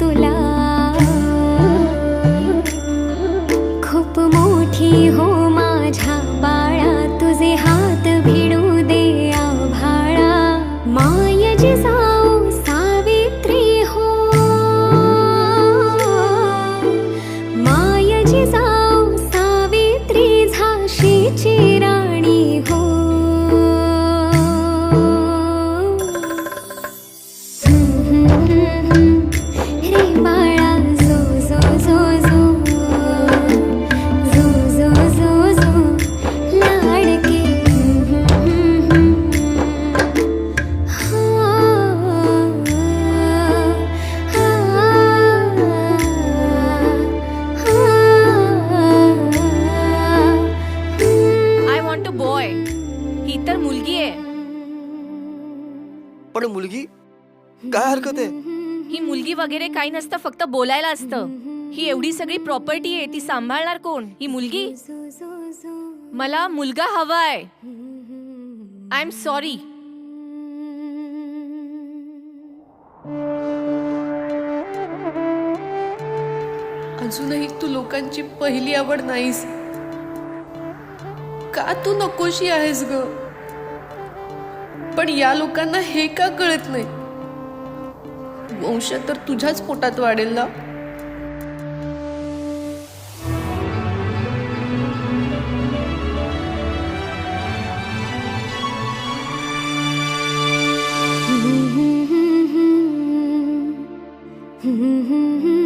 तुला। खूप मोठी हो माझ्या बाळा तुझे हात भिडू दे आभाळा मायजी जाऊ सावित्री हो। मायजी जाऊ सावित्री झाशीची मुलगी? काय हरकत आहे? ही मुलगी वगैरे काही नसतं फक्त बोलायला असतं. ही एवढी सगळी प्रॉपर्टी आहे ती सांभाळणार कोण? ही मुलगी? मला मुलगा हवाय. आय एम सॉरी अजूनही तू लोकांची पहिली आवड नाहीस. का तू नकोशी आहेस ग? पण या लोकांना हे का कळत नाही वंश तर तुझ्याच पोटात वाढेल ना Mm-hmm.